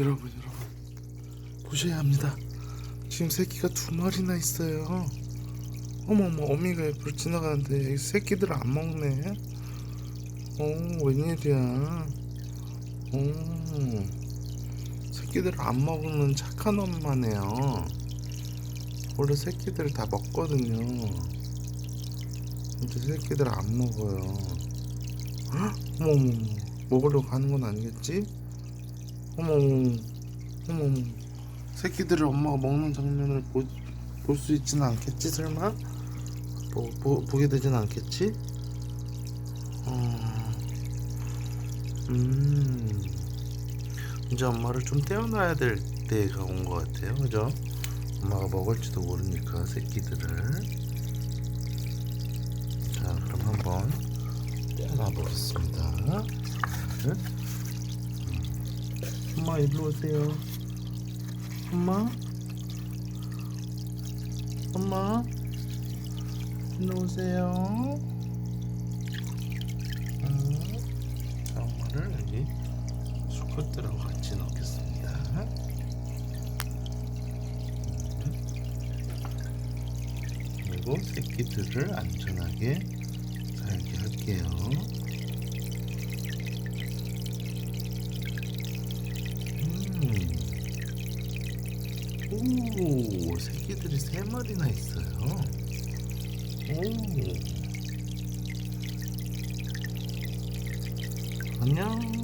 여러분 여러분 보셔야 합니다. 지금 새끼가 두 마리나 있어요. 어머 어머 어미가 옆으로 지나가는데 이 새끼들 안 먹네. 어 웬일이야. 어 새끼들 안 먹는 착한 엄마네요. 원래 새끼들 다 먹거든요. 근데 새끼들 안 먹어요. 헉? 어머 어머 어머 먹으려고 가는 건 아니겠지? 어머 어머 새끼들을 엄마가 먹는 장면을 볼 수 있지는 않겠지 설마? 보, 보, 보게 되진 않겠지? 어... 음... 이제 엄마를 좀 떼어놔야 될 때가 온 것 같아요 그죠? 엄마가 먹을지도 모르니까 새끼들을 자 그럼 한번 떼어놔 보겠습니다 응? 엄마 일로 오세요 엄마 엄마 일로 오세요 응. 자 엄마를 여기 수컷들하고 같이 넣겠습니다 그리고 새끼들을 안전하게 살게 할게요. 오, 새끼들이 세 마리나 있어요. 오. 안녕.